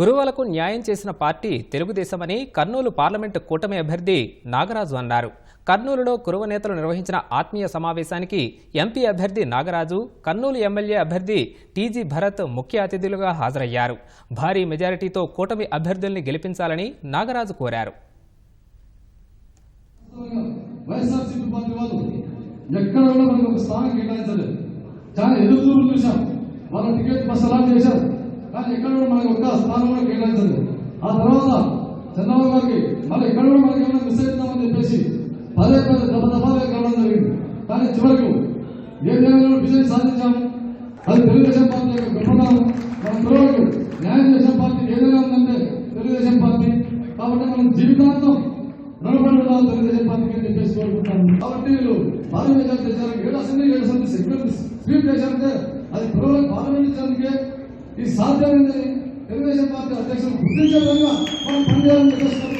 కురువలకు న్యాయం చేసిన party తెలుగుదేశమని Kurnool parliament కూటమి అభ్యర్థి నాగరాజు అన్నారు. కర్నూలులో కురువ నేతలు నిర్వహించిన ఆత్మీయ సమావేశానికి ఎంపీ అభ్యర్థి నాగరాజు కర్నూలు ఎమ్మెల్యే అభ్యర్థి టీజీ భరత్ ముఖ్య అతిథులుగా హాజరయ్యారు. భారీ మెజారిటీతో కూటమి అభ్యర్థుల్ని గెలిపించాలని నాగరాజు కోరారు. ఎక్కడ ఒక స్థానం కేటాయించలేదు. చాలా ఎదురు చూసాం వాళ్ళ టికెట్ బస్ చేశారు ఎక్కడ కూడా మనకి ఒక్క స్థానం కూడా కేటాయించలేదు. ఆ తర్వాత చంద్రబాబు గారికి మళ్ళీ ఎక్కడ కూడా మనకి ఏమైనా మిస్ అవుతామని చెప్పేసి పదే పదే దెబ్బ దెబ్బలే కావడం జరిగింది. కానీ చివరకు ఏ విధంగా విజయం సాధించాము. అది తెలుగుదేశం పార్టీ యొక్క గొప్పతనం. మన పిల్లలకు న్యాయదేశం పార్టీ ఏదైనా ఉందంటే తెలుగుదేశం పార్టీ. కాబట్టి మనం జీవితాంతం రుణపడి ఉండాలి తెలుగుదేశం పార్టీకి అని చెప్పేసి కోరుకుంటాను కాబట్టి వీళ్ళు పార్లమెంట్ చేశారు ఏడు అసెంబ్లీ ఏడు అసెంబ్లీ సెక్యులర్ స్వీప్ చేశారంటే అది పిల్లలకు పార్లమెంట్ ఇచ్చేందుకే ఈ సాధ్యమైందని తెలుగుదేశం పార్టీ అధ్యక్షులు గుర్తించే విధంగా మనం పనిచేయాలని చెప్పేసి